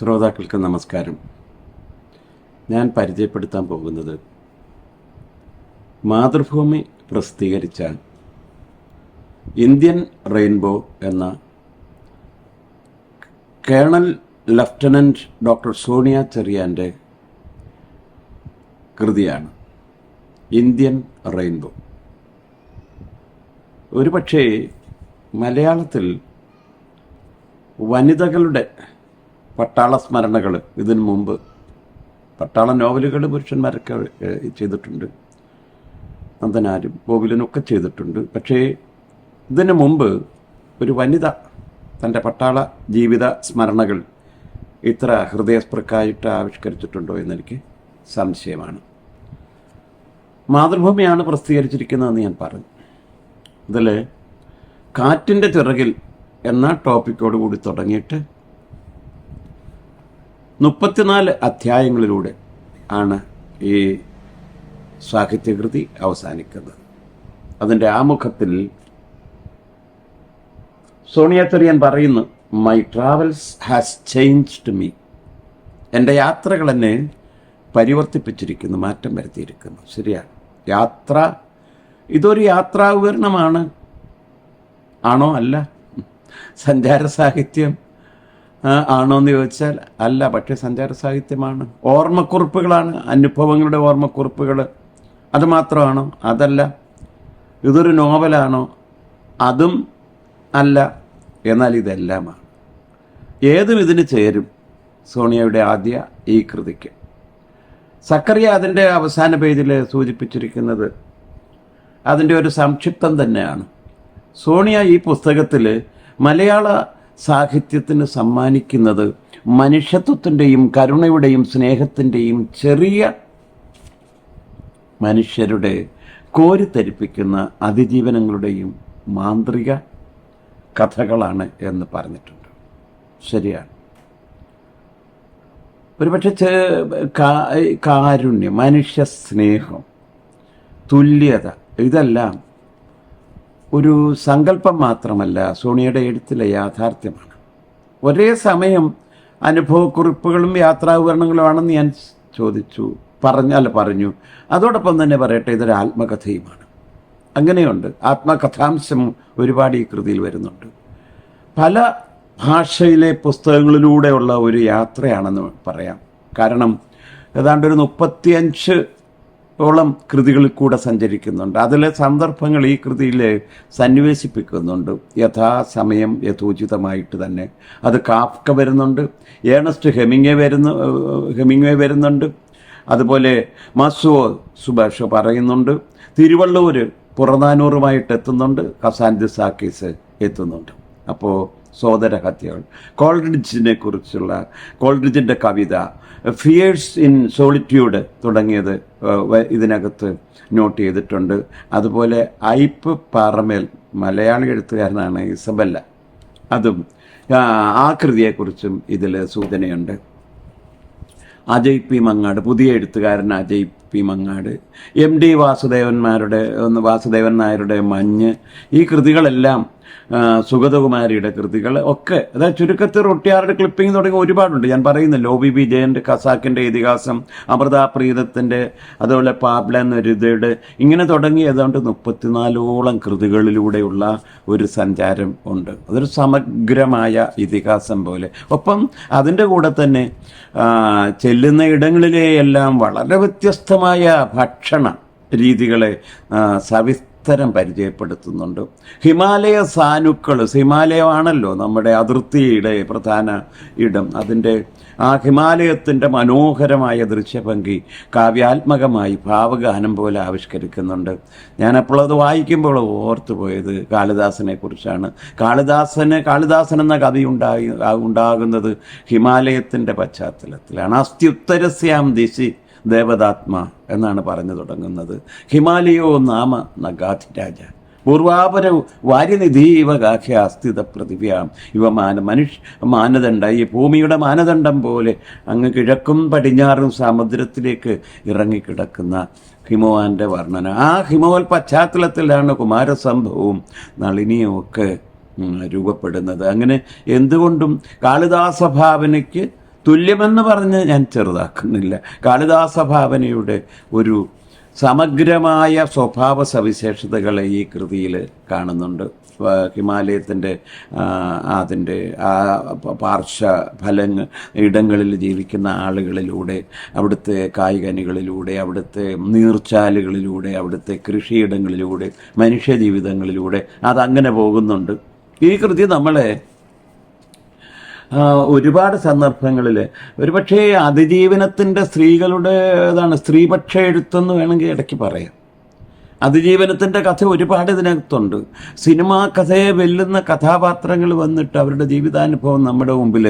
ശ്രോതാക്കൾക്ക് നമസ്കാരം. ഞാൻ പരിചയപ്പെടുത്താൻ പോകുന്നത് മാതൃഭൂമി പ്രസിദ്ധീകരിച്ച ഇന്ത്യൻ റെയിൻബോ എന്ന കേണൽ ലഫ്റ്റനന്റ് ഡോക്ടർ സോണിയ ചെറിയാന്റെ കൃതിയാണ് ഇന്ത്യൻ റെയിൻബോ. ഒരുപക്ഷേ മലയാളത്തിൽ വനിതകളുടെ പട്ടാള സ്മരണകൾ ഇതിനു മുമ്പ് പട്ടാള നോവലുകൾ പുരുഷന്മാരൊക്കെ ചെയ്തിട്ടുണ്ട്. നന്ദനാരും ഗോകുലനൊക്കെ ചെയ്തിട്ടുണ്ട്. പക്ഷേ ഇതിനു മുമ്പ് ഒരു വനിത തന്റെ പട്ടാള ജീവിത സ്മരണകൾ ഇത്ര ഹൃദയസ്പൃക്കായിട്ട് ആവിഷ്കരിച്ചിട്ടുണ്ടോ എന്നെനിക്ക് സംശയമാണ്. മാതൃഭൂമിയാണ് പ്രസിദ്ധീകരിച്ചിരിക്കുന്നതെന്ന് ഞാൻ പറഞ്ഞു. ഇതിൽ കാറ്റിന്റെ ചിറകിൽ എന്ന ടോപ്പിക്കോട് കൂടി തുടങ്ങിയിട്ട് മുപ്പത്തിനാല് അധ്യായങ്ങളിലൂടെ ആണ് ഈ സാഹിത്യകൃതി അവസാനിക്കുന്നത്. അതിന്റെ ആമുഖത്തിൽ സോണിയ തെറിയൻ പറയുന്നു my travels has changed me എന്റെ യാത്രകൾ എന്നെ പരിവർത്തിപ്പിച്ചിരിക്കുന്നു മാറ്റം വരുത്തിയിരിക്കുന്നു. ശരിയാണ് യാത്ര ഇതൊരു യാത്രാ ഉപകരണമാണ്. ആണോ? അല്ല. സഞ്ചാര സാഹിത്യം ആണോ എന്ന് ചോദിച്ചാൽ അല്ല പക്ഷേ സഞ്ചാര സാഹിത്യമാണ്. ഓർമ്മക്കുറിപ്പുകളാണ് അനുഭവങ്ങളുടെ ഓർമ്മക്കുറിപ്പുകൾ. അത് മാത്രമാണോ? അതല്ല. ഇതൊരു നോവലാണോ? അതും അല്ല. എന്നാൽ ഇതെല്ലാമാണ്. ഏതും ഇതിന് ചേരും സോണിയയുടെ ആദ്യ ഈ കൃതിക്ക്. സക്കറിയ അതിന്റെ അവസാന പേജിൽ സൂചിപ്പിച്ചിരിക്കുന്നത് അതിന്റെ ഒരു സംക്ഷിപ്തം തന്നെയാണ്. സോണിയ ഈ പുസ്തകത്തിൽ മലയാള സാഹിത്യത്തിന് സമ്മാനിക്കുന്നത് മനുഷ്യത്വത്തിന്റെയും കരുണയുടെയും സ്നേഹത്തിന്റെയും ചെറിയ മനുഷ്യരുടെ കോരിത്തരിപ്പിക്കുന്ന അതിജീവനങ്ങളുടെയും മാന്ത്രിക കഥകളാണ് എന്ന് പറഞ്ഞിട്ടുണ്ട്. ശരിയാണ്. ഒരുപക്ഷെ കാരുണ്യം മനുഷ്യ സ്നേഹം തുല്യത ഇതെല്ലാം ഒരു സങ്കല്പം മാത്രമല്ല സോണിയുടെ എഴുത്തിലെ യാഥാർത്ഥ്യമാണ്. ഒരേ സമയം അനുഭവക്കുറിപ്പുകളും യാത്രാവിവരണങ്ങളുമാണെന്ന് ഞാൻ ചോദിച്ചു പറഞ്ഞാൽ പറഞ്ഞു. അതോടൊപ്പം തന്നെ പറയട്ടെ ഇതൊരു ആത്മകഥയുമാണ്. അങ്ങനെയുണ്ട്. ആത്മകഥാംശം ഒരുപാട് ഈ കൃതിയിൽ വരുന്നുണ്ട്. പല ഭാഷയിലെ പുസ്തകങ്ങളിലൂടെയുള്ള ഒരു യാത്രയാണെന്ന് പറയാം. കാരണം ഏതാണ്ട് ഒരു മുപ്പത്തിയഞ്ച് ഓളം കൃതികളിൽ കൂടെ സഞ്ചരിക്കുന്നുണ്ട്. അതിലെ സന്ദർഭങ്ങൾ ഈ കൃതിയിൽ സന്നിവേശിപ്പിക്കുന്നുണ്ട് യഥാസമയം യഥോചിതമായിട്ട് തന്നെ. അത് കാഫ്ക വരുന്നുണ്ട്. ഏണസ്റ്റ് ഹെമിങ്ങെ വരുന്നു ഹെമിങ്ങെ വരുന്നുണ്ട്. അതുപോലെ മസുവോ സുഭാഷ് പറയുന്നുണ്ട്. തിരുവള്ളൂർ പുറനാനൂറുമായിട്ട് എത്തുന്നുണ്ട്. കസാൻ സാക്കീസ് എത്തുന്നുണ്ട്. അപ്പോൾ സോദര ഹത്യകൾ കോൾഡ്രിഡ്ജിനെ കുറിച്ചുള്ള കോൾഡ്രിഡ്ജിന്റെ കവിത ഫിയേഴ്സ് ഇൻ സോളിറ്റ്യൂഡ് തുടങ്ങിയത് ഇതിനകത്ത് നോട്ട് ചെയ്തിട്ടുണ്ട്. അതുപോലെ ഐപ്പ് പാറമേൽ മലയാളി എഴുത്തുകാരനാണ് ഇസബല്ല. അതും ആ, കൃതിയെക്കുറിച്ചും ഇതിൽ സൂചനയുണ്ട്. അജയ് പി മങ്ങാട് പുതിയ എഴുത്തുകാരൻ Ajay P Mangad M D വാസുദേവന്മാരുടെ Vasudevan നായരുടെ മഞ്ഞ് ഈ കൃതികളെല്ലാം സുഗതകുമാരിയുടെ കൃതികൾ ഒക്കെ അതായത് ചുരുക്കത്തിൽ റൊട്ടിയാറുടെ ക്ലിപ്പിംഗ് തുടങ്ങി ഒരുപാടുണ്ട്. ഞാൻ പറയുന്നു ലോബി ബി ബി ജയന്റെ ഖസാക്കിന്റെ ഇതിഹാസം അമൃത പ്രീതത്തിന്റെ അതുപോലെ പാബ്ല നരുതയുടെ ഇങ്ങനെ തുടങ്ങി ഏതാണ്ട് മുപ്പത്തിനാലോളം കൃതികളിലൂടെയുള്ള ഒരു സഞ്ചാരം ഉണ്ട്. അതൊരു സമഗ്രമായ ഇതിഹാസം പോലെ. ഒപ്പം അതിന്റെ കൂടെ തന്നെ ചെല്ലുന്ന ഇടങ്ങളിലെയെല്ലാം വളരെ വ്യത്യസ്തമായ ഭക്ഷണ രീതികളെ ആ, സവിസ്തരം പരിചയപ്പെടുത്തുന്നുണ്ട്. ഹിമാലയ സാനുക്കൾ ഹിമാലയമാണല്ലോ നമ്മുടെ അതിർത്തിയുടെ പ്രധാന ഇടം. അതിന്റെ ആ ഹിമാലയത്തിന്റെ മനോഹരമായ ദൃശ്യഭംഗി കാവ്യാത്മകമായി ഭാവഗാനം പോലെ ആവിഷ്കരിക്കുന്നുണ്ട്. ഞാനപ്പോൾ അത് വായിക്കുമ്പോൾ ഓർത്തു പോയത് കാളിദാസനെ കുറിച്ചാണ്. കാളിദാസന് കാളിദാസൻ എന്ന കവി ഉണ്ടായി ഉണ്ടാകുന്നത് ഹിമാലയത്തിന്റെ പശ്ചാത്തലത്തിലാണ്. അസ്ത്യുത്തരസ്യാം ദിശി ദേവതാത്മ എന്നാണ് പറഞ്ഞു തുടങ്ങുന്നത്. ഹിമാലയോ നാമ നഗാധി രാജ. പൂർവാപര വാര്യനിധീവ ഗാഖ്യ അസ്ഥിത പ്രതിഭയാം. ഇവ മാന മനുഷ്യ മാനദണ്ഡ. ഈ ഭൂമിയുടെ മാനദണ്ഡം പോലെ അങ്ങ് കിഴക്കും പടിഞ്ഞാറും സമുദ്രത്തിലേക്ക് ഇറങ്ങിക്കിടക്കുന്ന ഹിമവാന്റെ വർണന. ആ ഹിമവൽ പശ്ചാത്തലത്തിലാണ് കുമാരസംഭവവും നളിനിയും ഒക്കെ രൂപപ്പെടുന്നത്. അങ്ങനെ എന്തുകൊണ്ടും കാളിദാസ ഭാവനയ്ക്ക് തുല്യമെന്ന് പറഞ്ഞ് ഞാൻ ചെറുതാക്കുന്നില്ല. കാളിദാസ ഭാവനയുടെ ഒരു സമഗ്രമായ സ്വഭാവ സവിശേഷതകളെ ഈ കൃതിയിൽ കാണുന്നുണ്ട്. ഹിമാലയത്തിന്റെ അതിന്റെ ആ പാർശ്വ ഫലങ്ങൾ ഇടങ്ങളിൽ ജീവിക്കുന്ന ആളുകളിലൂടെ അവിടുത്തെ കായികനികളിലൂടെ അവിടുത്തെ നീർച്ചാലുകളിലൂടെ അവിടുത്തെ കൃഷിയിടങ്ങളിലൂടെ മനുഷ്യ ജീവിതങ്ങളിലൂടെ അതങ്ങനെ പോകുന്നുണ്ട്. ഈ കൃതി നമ്മളെ ഒരുപാട് സന്ദർഭങ്ങളിൽ ഒരുപക്ഷേ അതിജീവനത്തിന്റെ സ്ത്രീകളുടേതാണ് സ്ത്രീപക്ഷ എഴുത്തെന്ന് വേണമെങ്കിൽ ഇടയ്ക്ക് പറയാം. അതിജീവനത്തിന്റെ കഥ ഒരുപാട് ഇതിനകത്തുണ്ട്. സിനിമാ കഥയെ വെല്ലുന്ന കഥാപാത്രങ്ങൾ വന്നിട്ട് അവരുടെ ജീവിതാനുഭവം നമ്മുടെ മുമ്പിൽ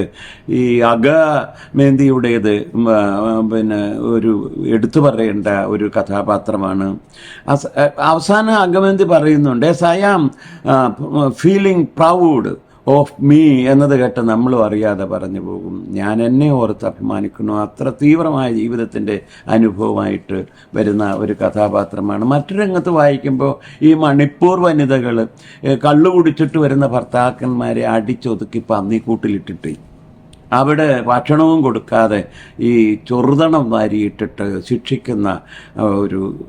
ഈ അഗമേന്തിയുടേത് മേന്തിയുടേത് പിന്നെ ഒരു എടുത്തു പറയേണ്ട ഒരു കഥാപാത്രമാണ്. അവസാനം അഗമേന്തി പറയുന്നുണ്ട് as I am feeling proud of me എന്നത് കേട്ട് നമ്മളും അറിയാതെ പറഞ്ഞു പോകും. ഞാൻ എന്നെ ഓർത്ത് അഭിമാനിക്കുന്നു. അത്ര തീവ്രമായ ജീവിതത്തിന്റെ അനുഭവമായിട്ട് വരുന്ന ഒരു കഥാപാത്രമാണ്. മറ്റു രംഗത്ത് വായിക്കുമ്പോൾ ഈ മണിപ്പൂർ വനിതകൾ കള്ളു കുടിച്ചിട്ട് വരുന്ന ഭർത്താക്കന്മാരെ അടിച്ചൊതുക്കി പന്നിക്കൂട്ടിലിട്ടിട്ട് അവിടെ ഭക്ഷണവും കൊടുക്കാതെ ഈ ചൊറുതണം വാരിയിട്ടിട്ട് ശിക്ഷിക്കുന്ന ഒരു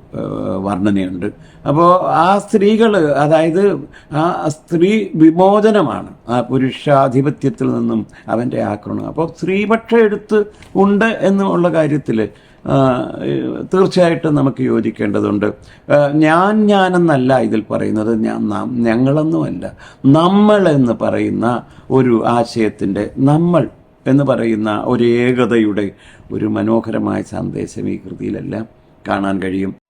വർണനയുണ്ട്. അപ്പോൾ ആ സ്ത്രീകൾ അതായത് ആ സ്ത്രീ വിമോചനമാണ്. ആ പുരുഷാധിപത്യത്തിൽ നിന്നും അവന്റെ ആക്രമണം. അപ്പോൾ സ്ത്രീപക്ഷ എടുത്ത് ഉണ്ട് എന്നുള്ള കാര്യത്തിൽ തീർച്ചയായിട്ടും നമുക്ക് യോജിക്കേണ്ടതുണ്ട്. ഞാൻ ഞാനെന്നല്ല ഇതിൽ പറയുന്നത്. ഞാൻ നാം ഞങ്ങളെന്നുമല്ല. നമ്മൾ എന്ന് പറയുന്ന ഒരു ആശയത്തിന്റെ നമ്മൾ എന്ന് പറയുന്ന ഒരു ഏകതയുടെ ഒരു മനോഹരമായ സന്ദേശം ഈ കൃതിയിലെല്ലാം കാണാൻ കഴിയും.